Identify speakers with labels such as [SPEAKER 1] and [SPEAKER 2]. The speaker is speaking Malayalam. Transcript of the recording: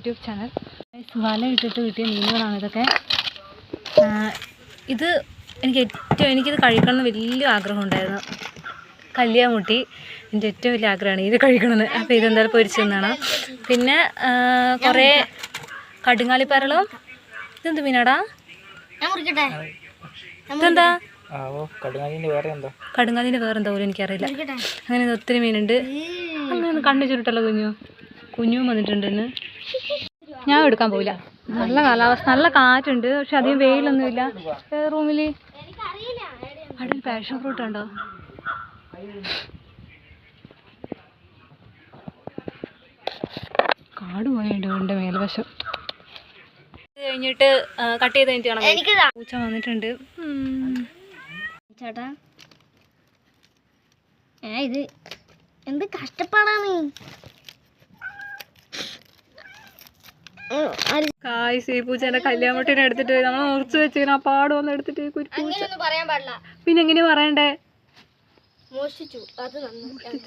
[SPEAKER 1] YouTube channel. വല ഇട്ടിട്ട് കിട്ടിയ മീനുകളാണ് ഇതൊക്കെ. ഇത് എനിക്ക് ഏറ്റവും എനിക്കിത് കഴിക്കണം എന്ന് വലിയ ആഗ്രഹം ഉണ്ടായിരുന്നു. കല്യാമുട്ടി എന്റെ ഏറ്റവും വലിയ ആഗ്രഹമാണ് ഇത് കഴിക്കണമെന്ന്. അപ്പോൾ ഇതെന്തായാലും പൊരിച്ച് തിന്നണം. പിന്നെ കുറേ കടുങ്ങാലിപ്പരളും ഇതെന്ത് മീനാടാ?
[SPEAKER 2] ഞാൻ മുറിക്കട്ടെ?
[SPEAKER 1] ഇതെന്താ?
[SPEAKER 3] കടുങ്ങാലിന്റെ വേറെ എന്താ?
[SPEAKER 1] കടുങ്ങാലിന്റെ വേറെന്താ പോലും എനിക്കറിയില്ല. അങ്ങനെ ഇത് ഒത്തിരി മീനുണ്ട്. അങ്ങനെ കണ്ണു ചുരുട്ടല്ലോ കുഞ്ഞു. കുഞ്ഞും വന്നിട്ടുണ്ട് ഇന്ന്. ഞാൻ എടുക്കാൻ പോവില്ല. നല്ല കാലാവസ്ഥ നല്ല കാറ്റുണ്ട് പക്ഷെ അധികം വെയിലൊന്നുമില്ല. റൂമിൽ അവിടെ ഒരു പാഷൻ ഫ്രൂട്ട് ഉണ്ടോ? കാട് പോയുണ്ട് എന്റെ മേൽവശം. കഴിഞ്ഞിട്ട് കട്ട് ചെയ്ത് കഴിഞ്ഞിട്ട് പൂച്ച വന്നിട്ടുണ്ട്.
[SPEAKER 2] ചേട്ടാ. ഏ ഇത് എന്ത് കഷ്ടപ്പാടാണ്?
[SPEAKER 1] കായ്സ് ഈ പൂച്ചേന്റെ കല്യാണമുട്ടിനെ എടുത്തിട്ട് നമ്മൾ ഉറച്ചു വെച്ചിങ്ങനെ ആ പാട് വന്ന് എടുത്തിട്ട് ഈ കുരു പൂച്ച.
[SPEAKER 2] പറയാൻ പാടില്ല.
[SPEAKER 1] പിന്നെ എങ്ങനെയാ പറയണ്ടേ?
[SPEAKER 2] മോഷ്ടിച്ചു. അത് നന്നായി.